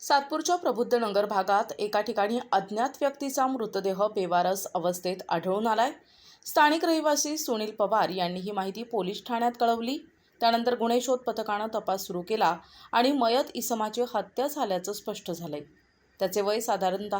सातपूरच्या प्रबुद्ध नगर भागात एका ठिकाणी अज्ञात व्यक्तीचा मृतदेह बेवारस अवस्थेत आढळून आलाय. स्थानिक रहिवासी सुनील पवार यांनी ही माहिती पोलीस ठाण्यात कळवली. त्यानंतर गुन्हे शोध पथकानं तपास सुरू केला आणि मयत इसमाची हत्या झाल्याचं स्पष्ट झालंय. त्याचे वय साधारणत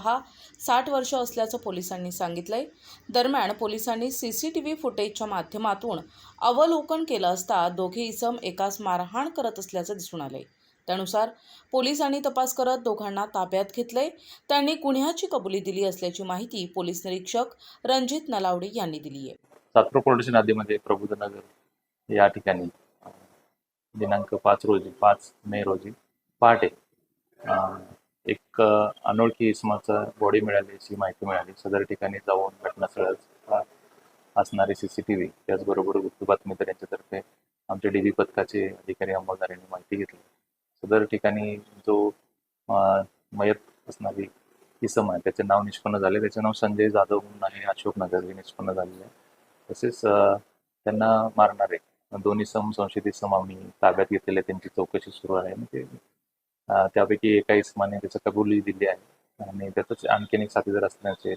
साठ वर्ष असल्याचं पोलिसांनी सांगितलंय. दरम्यान पोलिसांनी सी सी टी व्ही फुटेजच्या माध्यमातून अवलोकन केलं असता दोघे इसम एकाच मारहाण करत असल्याचं दिसून आलंय. त्यानुसार पोलिसांनी तपास करत दोघांना ताब्यात घेतलंय. त्यांनी गुन्ह्याची कबुली दिली असल्याची माहिती पोलीस निरीक्षक रणजित नलावडे यांनी दिली आहे. सातपूर पोलीस नदीमध्ये प्रबोधनगर या ठिकाणी दिनांक पाच रोजी पाच मे रोजी पहाटे एक अनोळखी इसमाचा बॉडी मिळाली अशी माहिती मिळाली. सदर ठिकाणी जाऊन घटनास्थळाला असणारे सी सी टी व्ही त्याचबरोबर गुप्त बातमीदार यांच्यातर्फे आमच्या डी बी पथकाचे अधिकारी अंमलदार यांनी माहिती घेतली. सदर ठिकाणी जो मयत असणारी इसम आहे त्याचे नाव निष्पन्न झाले. त्याचे नाव संजय जाधव म्हणून आहे अशोकनगर हे निष्पन्न झालेले आहे. तसेच त्यांना मारणारे दोन्ही सम संशयित इसम आम्ही ताब्यात घेतलेले त्यांची चौकशी सुरू आहे. ते त्यापैकी एका इसमाने त्याचं कबुली दिली आहे. आणि त्यातच आणखीन एक साथीदार असण्याची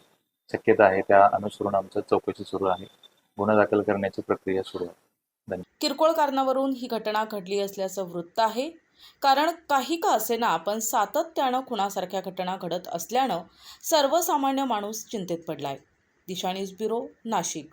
शक्यता आहे. त्या अनुसरून आमचं चौकशी सुरू आहे. गुन्हा दाखल करण्याची प्रक्रिया सुरू आहे. किरकोळ कारणावरून ही घटना घडली असल्याचं वृत्त आहे. कारण काही का असेना पण सातत्यानं खुणासारख्या घटना घडत असल्यानं सर्वसामान्य माणूस चिंतेत पडलाय. Disha news bureau Nashik.